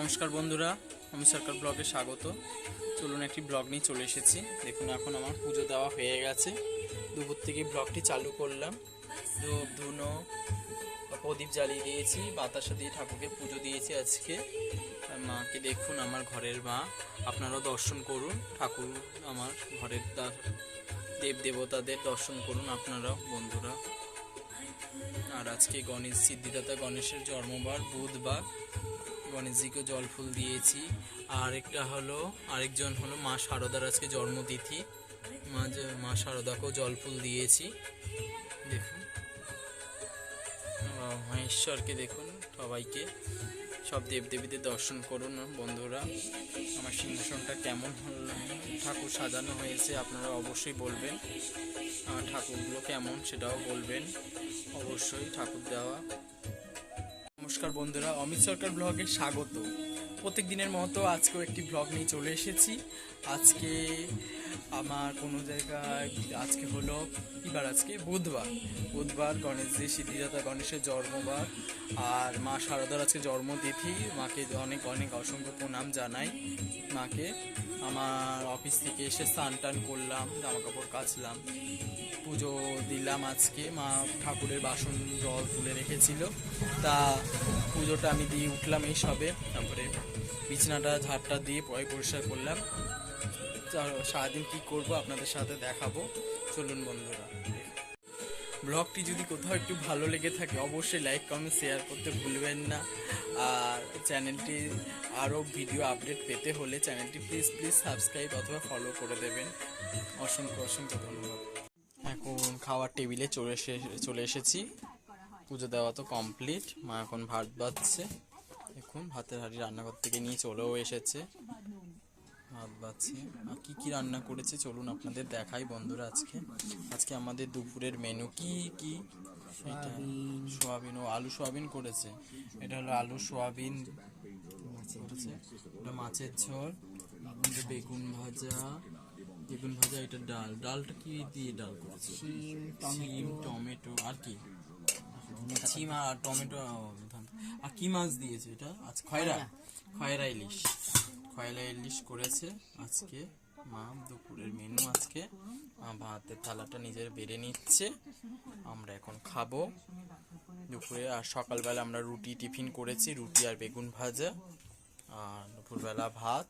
নমস্কার বন্ধুরা, আমি সরকার ব্লগে স্বাগত। চলুন একটি ব্লগ নিয়ে চলে এসেছি। দেখুন, এখন আমার পুজো দেওয়া হয়ে গেছে। দুপুর থেকে ব্লগটি চালু করলাম। ধূপ ধুনো প্রদীপ জ্বালিয়ে দিয়েছি, বাতাসা দিয়ে ঠাকুরকে পুজো দিয়েছি আজকে। মাকে দেখুন, আমার ঘরের মা। আপনারাও দর্শন করুন। ঠাকুর আমার ঘরের দেব দেবতাদের দর্শন করুন, আপনারাও, বন্ধুরা। আর আজকে গণেশ সিদ্ধিদাতা গণেশের জন্মবার, বুধবার। গণেশজিকে জল ফুল দিয়েছি। আর একটা হলো, আরেকজন হলো মা শারদার আজকে জন্মতিথি। মা মা শারদাকেও জল ফুল দিয়েছি। দেখুন। মহেশ্বরকে দেখুন সবাইকে। সব দেবদেবীদের দর্শন করুন বন্ধুরা। আমার সিংহাসনটা কেমন ঠাকুর সাজানো হয়েছে, আপনারা অবশ্যই বলবেন। আর ঠাকুরগুলো কেমন সেটাও বলবেন। অবশ্যই ঠাকুর দেওয়া। নমস্কার বন্ধুরা, অমিত সরকার ব্লগে স্বাগত। প্রত্যেক দিনের মতো আজকেও একটি ব্লগ নিয়ে চলে এসেছি। আজকে আমার কোনো জায়গায় আজকে হলো? এবার আজকে? বুধবার। বুধবার গণেশজি, সিদ্ধিদাতা, গণেশের জন্মবার। আর মা শারদার আজকে জন্মতিথি। মাকে অনেক অনেক অসংখ্য প্রণাম জানাই মাকে। আমার অফিস থেকে এসে স্নান টান করলাম জামা কাপড় কাচলাম। পুজো দিলাম আজকে। মা ঠাকুরের বাসন জল তুলে রেখেছিল। তা পুজোটা আমি দিয়ে উঠলাম এই সবে তারপরে বিছানাটা, ঝাড়টা দিয়ে পরে পরিষ্কার করলাম। সারাদিন কি করব আপনাদের সাথে দেখাবো। চলুন বন্ধুরা। ব্লগটি যদি কোথাও একটু ভালো লেগে থাকে, অবশ্যই লাইক কমেন্ট শেয়ার করতে ভুলবেন না। আর চ্যানেলটি আরও ভিডিও আপডেট পেতে হলে চ্যানেলটি প্লিজ প্লিজ সাবস্ক্রাইব অথবা ফলো করে দেবেন। অসংখ্য অসংখ্য ধন্যবাদ। এখন খাওয়ার টেবিলে চলে এসে, চলে এসেছি। পুজো দেওয়া তো কমপ্লিট মা এখন ভাত বাচ্ছে এখন ভাতের হাঁড়ি রান্নাঘর থেকে নিয়ে চলেও এসেছে। ভাত বাচ্ছে আর কি কি রান্না করেছে চলুন আপনাদের দেখাই বন্ধুরা আজকে। আজকে আমাদের দুপুরের মেনু কি কি? এটা সোয়াবিন ও আলু সোয়াবিন করেছে। এটা হলো আলু সোয়াবিন করেছে। এটা মাছের ঝোল। বেগুন ভাজা। বেগুন ভাজা এটা ডাল। ডালটা কি দিয়ে ডাল করেছে? টমেটো। আর কি? আর টমেটো আর কি মাছ দিয়েছে এটা? আজ খয়রা। খয়রা ইলিশ। খয়রা ইলিশ করেছে আজকে। মা, দুপুরের মেনু আজকে। ভাতের থালাটা নিজের বেড়ে নিচ্ছে। আমরা এখন খাব দুপুরে। আর সকালবেলা আমরা রুটি টিফিন করেছি, রুটি আর বেগুন ভাজা আর দুপুরবেলা ভাত।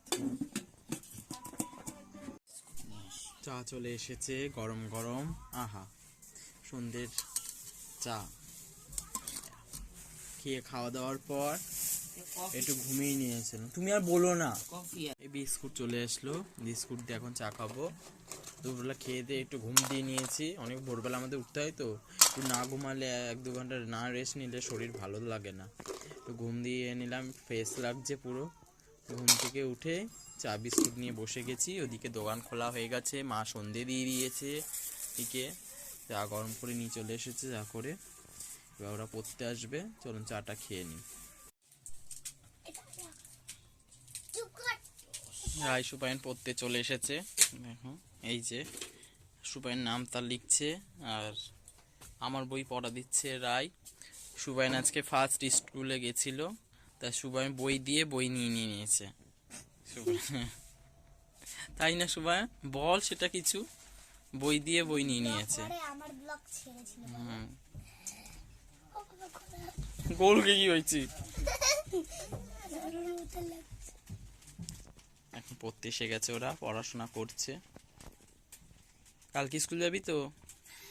চা চলে এসেছে গরম গরম। আহা, সন্ধ্যের চা। খেয়ে খাওয়া দাওয়ার পর একটু ঘুমিয়ে নিয়েছিলাম। তুমি আর বলো না। এই বিস্কুট চলে আসলো। বিস্কুট দিয়ে এখন চা খাব। দুপুরবেলা খেয়ে দিয়ে একটু ঘুম দিয়ে নিয়েছি। অনেক ভোরবেলা আমাদের উঠতে হয় তো। একটু না ঘুমালে এক দু ঘণ্টা না রেস্ট নিলে শরীর ভালো লাগে না। তো ঘুম দিয়ে নিলাম। ফ্রেশ লাগছে পুরো। ঘুম থেকে উঠে চা বিস্কুট নিয়ে বসে গেছি। ওদিকে দোকান খোলা হয়ে গেছে। মা সন্ধে দিয়ে দিয়েছে এদিকে চা গরম করে নিয়ে চলে এসেছে চা করে। এবার ওরা পড়তে আসবে। চলুন চাটা খেয়ে নিই। রায় সুপায়ন পড়তে চলে এসেছে। দেখো এই যে সুপায়ন নাম তার লিখছে আর আমার বই পড়া দিচ্ছে রায়। সুবায়ন আজকে ফার্স্ট স্কুলে গেছিল তা সুবায়ন বই দিয়ে বই নিয়ে নিয়ে নিয়েছে। তাই না সুবায়ন বল সেটা কিছু। বই দিয়ে বই নিয়ে নিয়েছে। গোলকে কি হয়েছে এখন পড়তে এসে গেছে ওরা পড়াশোনা করছে। কালকে স্কুল যাবি তো?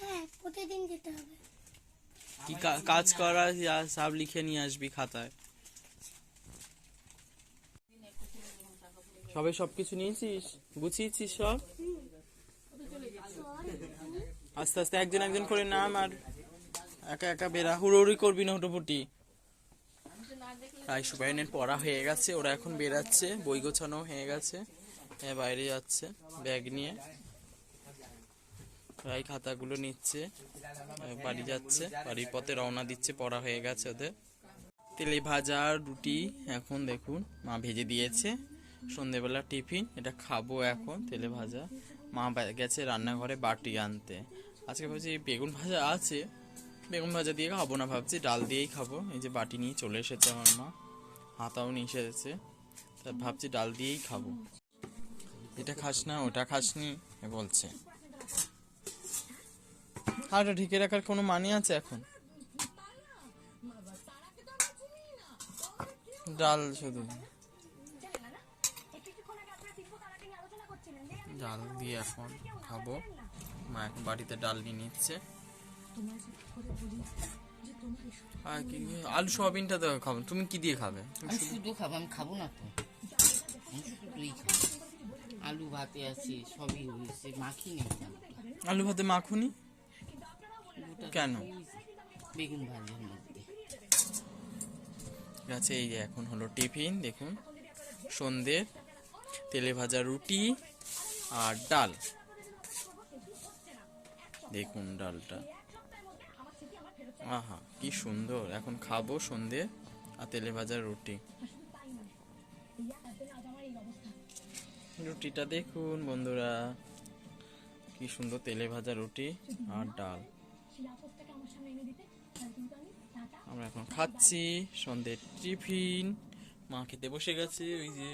হ্যাঁ প্রতিদিন যেতে হবে। কি কাজ করা সব লিখে নিয়ে আসবি খাতায়। সবে সবকিছু নিয়েছিস? গুছিয়েছিস সব? আস্তে আস্তে একজন একজন করে নাম আর একা একা বেরা হুড়োহুড়ি করবি না হুটোপুটি রাই সুবাইনের পড়া হয়ে গেছে, ওরা এখন বেরাচ্ছে, বই গোছানো হয়ে গেছে হ্যাঁ বাইরে যাচ্ছে, ব্যাগ নিয়ে। রাই খাতাগুলো নিচ্ছে বাড়ি যাচ্ছে, বাড়ির পথে রওনা দিচ্ছে, পড়া হয়ে গেছে ওদের। তেলে ভাজা রুটি, এখন দেখুন, মা ভেজে দিয়েছে, সন্ধেবেলা টিফিন, এটা খাব এখন, তেলে ভাজা। মা গেছে রান্নাঘরে বাটি আনতে। আজকে ভাবছি বেগুন ভাজা আছে বেগুন ভাজা দিয়ে খাব না ভাবছি, ডাল দিয়েই খাব। এই যে বাটি নিয়ে চলে এসেছে আমার মা, হাতাও নিয়ে এসেছে তা ভাবছি ডাল দিয়েই খাব। এটা খাস না, ওটা খাসনি বলছে। আর ঢেকে রাখার কোনো মানে আছে এখন? ডাল শুধু। ডাল দিয়ে এখন খাব। মা এখন বাড়িতে ডাল নিয়ে নিচ্ছে। আর কি আলু সোয়াবিনটা তো খাব। তুমি কি দিয়ে খাবে? আমি শুধু- খাব আমি খাব না তো। আমি শুধুই খাব। আলু ভাতে আছে সবই হয়েছে মাখি নেই আলু ভাতে মাখুনি? কেন? বেগুন ভাজার মধ্যে। ঠিক আছে এই যে এখন হলো টিফিন দেখুন। সন্ধ্যে তেলে ভাজা রুটি আর ডাল। দেখুন ডালটা। আহা, কি সুন্দর। এখন খাব সন্ধে আর তেলে ভাজা রুটি। রুটিটা দেখুন বন্ধুরা। কি সুন্দর তেলে ভাজা রুটি আর ডাল। আমরা এখন খাচ্ছি সন্ধ্যের টিফিন। মা খেতে বসে গেছে, ওই যে।